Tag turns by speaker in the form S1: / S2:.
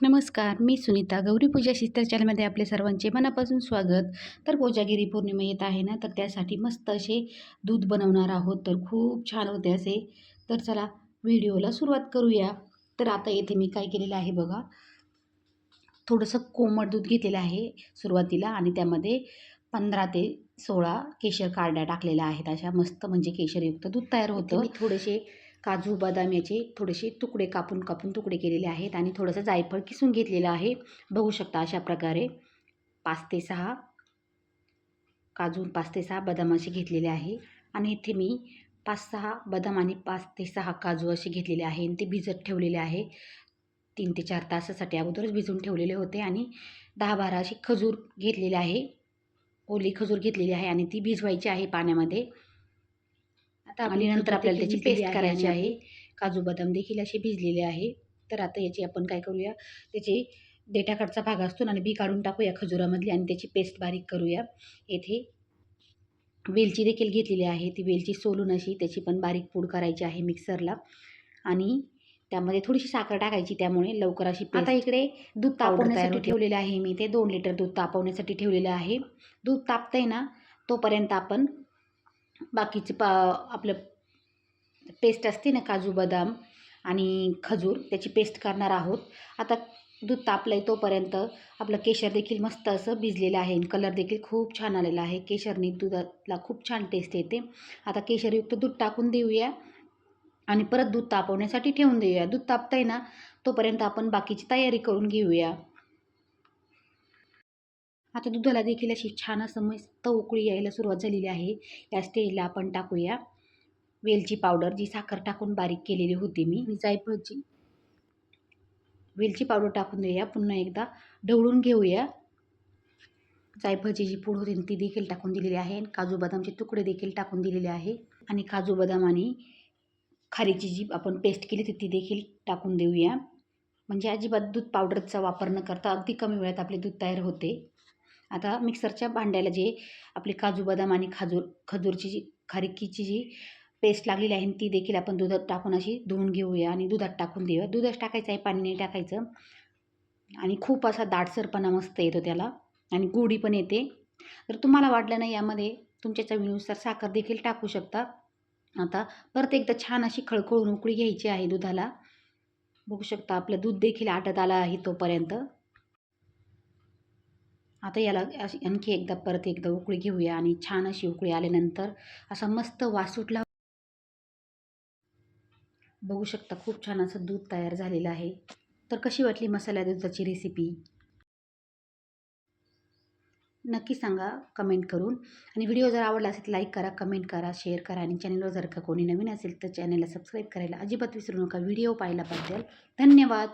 S1: नमस्कार मी सुनीता. गौरी पूजा शिस्तर चॅनलमध्ये आपले सर्वांचे मनापासून स्वागत. तर कोजागिरी पौर्णिमा येत आहे ना तर त्यासाठी मस्त असे दूध बनवणार आहोत. तर खूप छान होते असे. तर चला व्हिडिओला सुरुवात करूया. तर आता येथे मी काय केलेलं आहे बघा. थोडंसं कोमट दूध घेतलेलं आहे सुरुवातीला आणि त्यामध्ये पंधरा ते सोळा केशर काड्या टाकलेल्या आहेत. अशा मस्त म्हणजे केशरयुक्त दूध तयार होतं. थोडेसे काजू बदाम याचे थोडेसे तुकडे कापून कापून तुकडे केलेले आहेत आणि थोडंसं जायफळ किसून घेतलेलं आहे. बघू शकता अशा प्रकारे पाच ते सहा काजू पाच ते सहा बदाम असे घेतलेले आहे. आणि इथे मी पाच सहा बदाम आणि पाच ते सहा काजू असे घेतलेले आहे आणि ते भिजत ठेवलेले आहे. तीन ते चार तासासाठी अगोदरच भिजवून ठेवलेले होते आणि दहा बारा अशी खजूर घेतलेली आहे. ओली खजूर घेतलेली आहे आणि ती भिजवायची आहे पाण्यामध्ये. आता आणि नंतर आपल्याला त्याची पेस्ट करायची आहे. काजू बदाम देखील असे भिजलेले आहे. तर आता याची आपण काय करूया? त्याचे देठाकडचा भाग असतो आणि बी काढून टाकूया खजुरामधली आणि त्याची पेस्ट बारीक करूया. येथे वेलची देखील घेतलेली आहे. ती वेलची सोलून अशी त्याची पण बारीक पूड करायची आहे मिक्सरला आणि त्यामध्ये थोडीशी साखर टाकायची त्यामुळे लवकर अशी आता इकडे दूध तापवण्यासाठी ठेवलेलं आहे मी. ते दोन लिटर दूध तापवण्यासाठी ठेवलेलं आहे. दूध तापतंय ना तोपर्यंत आपण बाकीचे पा आपलं पेस्ट असते ना काजू बदाम आणि खजूर त्याची पेस्ट करणार आहोत. आता दूध तापलं आहे तोपर्यंत आपलं केशर देखील मस्त असं भिजलेलं आहे आणि कलर देखील खूप छान आलेला आहे. केशरने दुधाला खूप छान टेस्ट येते. आता केशरयुक्त दूध टाकून देऊया आणि परत दूध तापवण्यासाठी ठेवून देऊया. दूध तापतं ना तोपर्यंत आपण बाकीची तयारी करून घेऊया. आता दुधाला देखील अशी छान असं मस्त उकळी यायला सुरुवात झालेली आहे. या स्टेजला आपण टाकूया. वेलची पावडर जी साखर टाकून बारीक केलेली होती मी. जायफळची वेलची पावडर टाकून देऊया. पुन्हा एकदा ढवळून घेऊया. जायफळची जी पूड होती ती देखील टाकून दिलेली आहे. काजू बदामचे तुकडे देखील टाकून दिलेले आहे. आणि काजू बदाम आणि खारीची जी आपण पेस्ट केली ती देखील टाकून देऊया. म्हणजे अजिबात दूध पावडरचा वापर न करता अगदी कमी वेळात आपले दूध तयार होते. आता मिक्सरच्या भांड्याला जे आपली काजू बदाम आणि खाजूर खजूरची जी खारिकीची जी पेस्ट लागलेली आहे ती देखील आपण दुधात टाकून अशी धुवून घेऊया आणि दुधात टाकून देऊया. दुधच टाकायचं आहे पाणी नाही टाकायचं. आणि खूप असा दाटसरपणा मस्त येतो त्याला आणि गोडी पण येते. तर तुम्हाला वाटलं नाही यामध्ये तुमच्या चवीनुसार साखर देखील टाकू शकता. आता परत एकदा छान अशी खळखळून उकळी घ्यायची आहे दुधाला. बघू शकता आपलं दूध देखील आटत आलं आहे तोपर्यंत. आता याला अशी आणखी एकदा परत एकदा उकळी घेऊया आणि छान अशी उकळी आल्यानंतर असा मस्त वास सुटला बघू शकता खूप छान असं दूध तयार झालेलं आहे. तर कशी वाटली मसाल्या दुधाची रेसिपी नक्की सांगा कमेंट करून. आणि व्हिडिओ जर आवडला असेल तर लाईक करा कमेंट करा शेअर करा आणि चॅनलवर जर का कोणी नवीन असेल तर चॅनलला सबस्क्राईब करायला अजिबात विसरू नका. व्हिडिओ पाहिल्याबद्दल धन्यवाद.